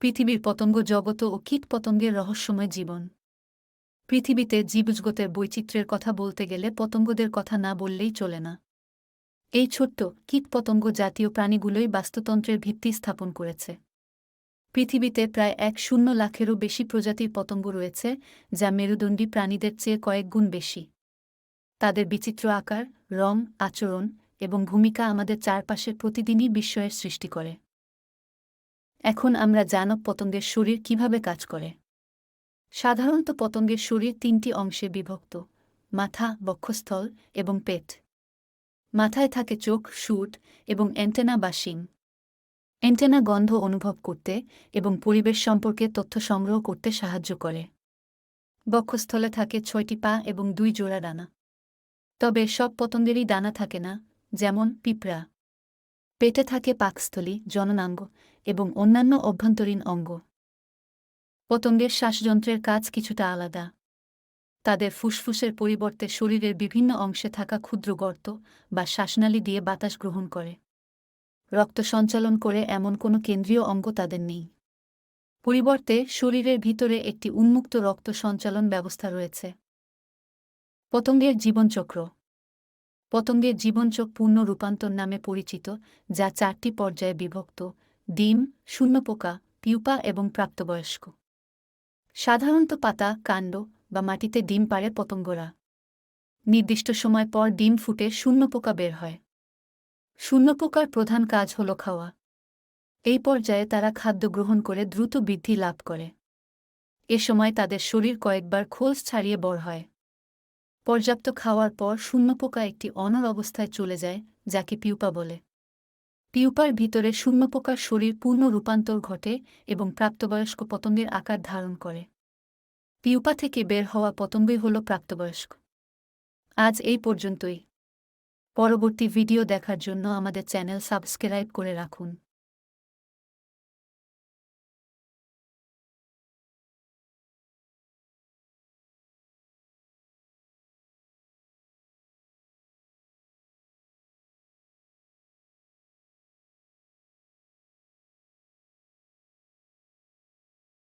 পৃথিবীর পতঙ্গ জগত ও কীট পতঙ্গের রহস্যময় জীবন। পৃথিবীতে জীবজগতের বৈচিত্র্যের কথা বলতে গেলে পতঙ্গদের কথা না বললেই চলে না। এই ছোট্ট কীটপতঙ্গ জাতীয় প্রাণীগুলোই বাস্তুতন্ত্রের ভিত্তি স্থাপন করেছে। পৃথিবীতে প্রায় এক শূন্য লাখেরও বেশি প্রজাতির পতঙ্গ রয়েছে, যা মেরুদণ্ডী প্রাণীদের চেয়ে কয়েক গুণ বেশি। তাদের বিচিত্র আকার, রং, আচরণ এবং ভূমিকা আমাদের চারপাশের প্রতিদিনই বিস্ময়ের সৃষ্টি করে। এখন আমরা জানব পতঙ্গের শরীর কীভাবে কাজ করে। সাধারণত পতঙ্গের শরীর তিনটি অংশে বিভক্ত, মাথা, বক্ষস্থল এবং পেট। মাথায় থাকে চোখ শুট এবং অ্যান্টেনা বা শিং অ্যান্টেনা গন্ধ অনুভব করতে এবং পরিবেশ সম্পর্কে তথ্য সংগ্রহ করতে সাহায্য করে। বক্ষস্থলে থাকে ছয়টি পা এবং দুই জোড়া ডানা। তবে সব পতঙ্গেরই ডানা থাকে না, যেমন পিঁপড়া। পেটে থাকে পাকস্থলী, জননাঙ্গ এবং অন্যান্য অভ্যন্তরীণ অঙ্গ। পতঙ্গের শ্বাসযন্ত্রের কাজ কিছুটা আলাদা। তাদের ফুসফুসের পরিবর্তে শরীরের বিভিন্ন অংশে থাকা ক্ষুদ্র গর্ত বা শ্বাসনালী দিয়ে বাতাস গ্রহণ করে। রক্ত সঞ্চালন করে এমন কোনো কেন্দ্রীয় অঙ্গ তাদের নেই। পরিবর্তে শরীরের ভিতরে একটি উন্মুক্ত রক্ত সঞ্চালন ব্যবস্থা রয়েছে। পতঙ্গের জীবনচক্র পতঙ্গের জীবনচক পূর্ণ রূপান্তর নামে পরিচিত, যা চারটি পর্যায়ে বিভক্ত, ডিম, শূন্যপোকা, পিউপা এবং প্রাপ্তবয়স্ক। সাধারণত পাতা, কাণ্ড বা মাটিতে ডিম পারে পতঙ্গরা। নির্দিষ্ট সময় পর ডিম ফুটে শূন্যপোকা বের হয়। শূন্যপোকার প্রধান কাজ হল খাওয়া। এই পর্যায়ে তারা খাদ্য গ্রহণ করে দ্রুত বৃদ্ধি লাভ করে। এ সময় তাদের শরীর কয়েকবার খোলস ছাড়িয়ে বড় হয়। পর্যাপ্ত খাওয়ার পর শূন্যপোকা একটি অনর অবস্থায় চলে যায়, যাকে পিউপা বলে। পিউপার ভিতরে শূন্যপোকার শরীর পূর্ণ রূপান্তর ঘটে এবং প্রাপ্তবয়স্ক পতঙ্গের আকার ধারণ করে। পিউপা থেকে বের হওয়া পতঙ্গই হল প্রাপ্তবয়স্ক। আজ এই পর্যন্তই। পরবর্তী ভিডিও দেখার জন্য আমাদের চ্যানেল সাবস্ক্রাইব করে রাখুন।